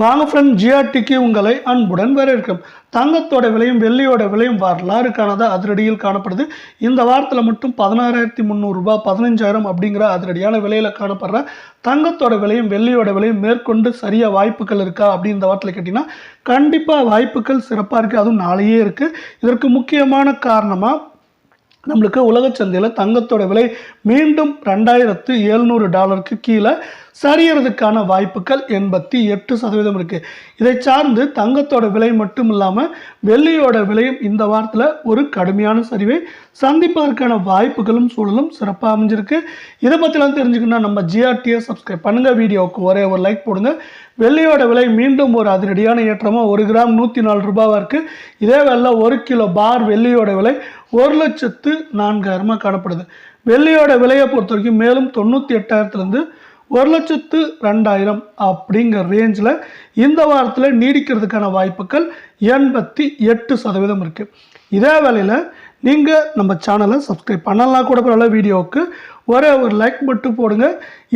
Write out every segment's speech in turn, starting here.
வாங்க ஃப்ரெண்ட் ஜிஆர்டிக்கு உங்களை அன்புடன் வரவேற்கும். தங்கத்தோட விலையும் வெள்ளியோட விலையும் வரலாறு காணாத அதிரடியில் காணப்படுது. இந்த வாரத்தில் மட்டும் பதினாறாயிரத்தி முந்நூறுரூபா பதினஞ்சாயிரம் அப்படிங்கிற அதிரடியான விலையில் காணப்படுற தங்கத்தோட விலையும் வெள்ளியோட விலையும் மேற்கொண்டு சரியாக வாய்ப்புகள் இருக்கா அப்படின்னு இந்த வாரத்தில் கேட்டிங்கன்னா கண்டிப்பாக வாய்ப்புகள் சிறப்பாக இருக்குது அதுவும் நாளையே இருக்குது இதற்கு முக்கியமான காரணமாக நம்மளுக்கு உலக சந்தையில் தங்கத்தோட விலை மீண்டும் ரெண்டாயிரத்து எழுநூறு டாலருக்கு கீழே சரியறதுக்கான வாய்ப்புகள் எண்பத்தி எட்டு சதவீதம் இருக்குது இதை சார்ந்து தங்கத்தோட விலை மட்டும் இல்லாமல் வெள்ளியோட விலையும் இந்த வாரத்தில் ஒரு கடுமையான சரிவை சந்திப்பதற்கான வாய்ப்புகளும் சூழலும் சிறப்பாக அமைஞ்சிருக்கு. இதை பற்றிலாம் தெரிஞ்சுக்கணும்னா நம்ம ஜிஆர்டியை சப்ஸ்கிரைப் பண்ணுங்கள் வீடியோவுக்கு ஒரே ஒரு லைக் போடுங்க. வெள்ளியோட விலை மீண்டும் ஒரு அதிரடியான ஏற்றமாக ஒரு கிராம் நூற்றி நாலு ரூபாவாக இருக்குது இதே வேலை ஒரு கிலோ பார் வெள்ளியோட விலை ஒரு லட்சத்து நான்காயிரமாக காணப்படுது. வெள்ளியோட விலையை பொறுத்த வரைக்கும் மேலும் தொண்ணூற்றி எட்டாயிரத்துலேருந்து ஒரு லட்சத்து ரெண்டாயிரம் அப்படிங்கிற ரேஞ்சில் இந்த வாரத்தில் நீடிக்கிறதுக்கான வாய்ப்புகள் எண்பத்தி எட்டு சதவீதம் இருக்குது இதே வேளையில் நீங்கள் நம்ம சேனலை சப்ஸ்கிரைப் பண்ணலாம் கூட பரவாயில்ல வீடியோவுக்கு ஒரே ஒரு லைக் மட்டும் போடுங்க.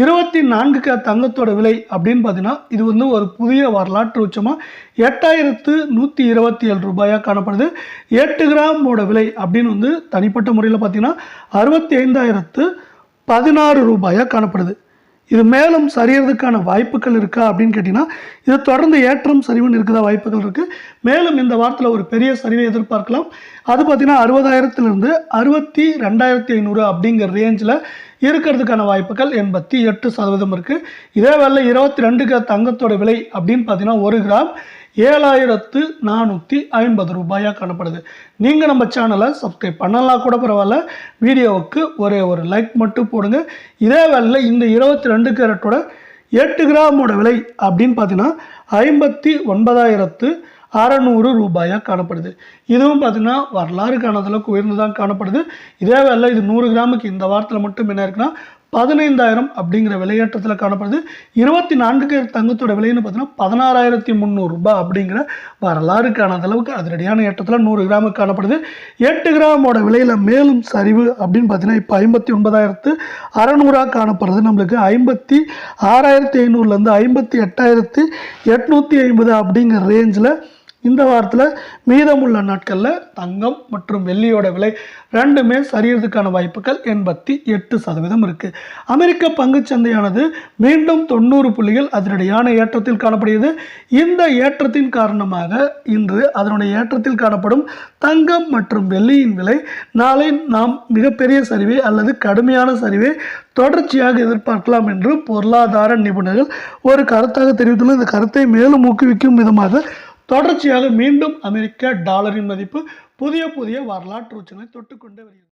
இருபத்தி நான்கு கே தங்கத்தோட விலை அப்படின்னு பார்த்தீங்கன்னா இது வந்து ஒரு புதிய வரலாற்று உச்சமாக எட்டாயிரத்து நூற்றி இருபத்தி ஏழு ரூபாயாக காணப்படுது. எட்டு கிராமோட விலை அப்படின்னு வந்து தனிப்பட்ட முறையில் பார்த்தீங்கன்னா அறுபத்தி ஐந்தாயிரத்து பதினாறு ரூபாயாக காணப்படுது. இது மேலும் சரியறதுக்கான வாய்ப்புகள் இருக்கா அப்படின்னு கேட்டிங்கன்னா இது தொடர்ந்து ஏற்றம் சரிவுன்னு இருக்குதா வாய்ப்புகள் இருக்குது மேலும் இந்த வாரத்தில் ஒரு பெரிய சரிவை எதிர்பார்க்கலாம். அது பார்த்திங்கன்னா அறுபதாயிரத்துலேருந்து அறுபத்தி ரெண்டாயிரத்தி ஐநூறு அப்படிங்கிற ரேஞ்சில் இருக்கிறதுக்கான வாய்ப்புகள் எண்பத்தி எட்டு சதவீதம் இருக்குது இதே வேலை இருபத்தி ரெண்டுக்கு தங்கத்தோட விலை அப்படின்னு பார்த்தீங்கன்னா ஒரு கிராம் ஏழாயிரத்து நானூற்றி ஐம்பது ரூபாயாக காணப்படுது. நீங்கள் நம்ம சேனலை சப்ஸ்கிரைப் பண்ணலாம் கூட பரவாயில்ல. வீடியோவுக்கு ஒரே ஒரு லைக் மட்டும் போடுங்க. இதே வேலையில் இந்த இருபத்தி ரெண்டு கேரட்டோட எட்டு கிராமோட விலை அப்படின்னு பார்த்தீங்கன்னா ஐம்பத்தி ஒன்பதாயிரத்து அறநூறு ரூபாயாக காணப்படுது. இதுவும் பார்த்திங்கன்னா வரலாறு காணாத அளவுக்கு உயர்ந்து தான் காணப்படுது. இதே வேலை இது நூறு கிராமுக்கு இந்த வாரத்தில் மட்டும் என்ன இருக்குன்னா பதினைந்தாயிரம் அப்படிங்கிற விலையேற்றத்தில் காணப்படுது. இருபத்தி நான்கு தங்கத்தோட விலைன்னு பார்த்தீங்கன்னா பதினாறாயிரத்தி முந்நூறுரூபா அப்படிங்கிற வரலாறு காணாத அளவுக்கு அதிரடியான ஏற்றத்தில் நூறு கிராமுக்கு காணப்படுது. எட்டு கிராமோட விலையில் மேலும் சரிவு அப்படின்னு பார்த்தீங்கன்னா இப்போ ஐம்பத்தி ஒன்பதாயிரத்து அறநூறாக காணப்படுறது நம்மளுக்கு ஐம்பத்தி ஆறாயிரத்தி ஐநூறுலேருந்து ஐம்பத்தி எட்டாயிரத்து எட்நூற்றி ஐம்பது அப்படிங்கிற ரேஞ்சில் இந்த வாரத்தில் மீதமுள்ள நாட்களில் தங்கம் மற்றும் வெள்ளியோட விலை ரெண்டுமே சரியறதுக்கான வாய்ப்புகள் எண்பத்தி எட்டு சதவீதம் இருக்குது அமெரிக்க பங்குச்சந்தையானது மீண்டும் தொண்ணூறு புள்ளிகள் அதனுடையான ஏற்றத்தில் காணப்படுகிறது. இந்த ஏற்றத்தின் காரணமாக இன்று அதனுடைய ஏற்றத்தில் காணப்படும் தங்கம் மற்றும் வெள்ளியின் விலை நாளை நாம் மிகப்பெரிய சரிவை அல்லது கடுமையான சரிவை தொடர்ச்சியாக எதிர்பார்க்கலாம் என்று பொருளாதார நிபுணர்கள் ஒரு கருத்தாக தெரிவித்துள்ள இந்த கருத்தை மேலும் ஊக்குவிக்கும் விதமாக தொடர்ச்சியாக மீண்டும் அமெரிக்க டாலரின் மதிப்பு புதிய புதிய வரலாற்று உச்சனை தொட்டுக்கொண்டே வருகிறது.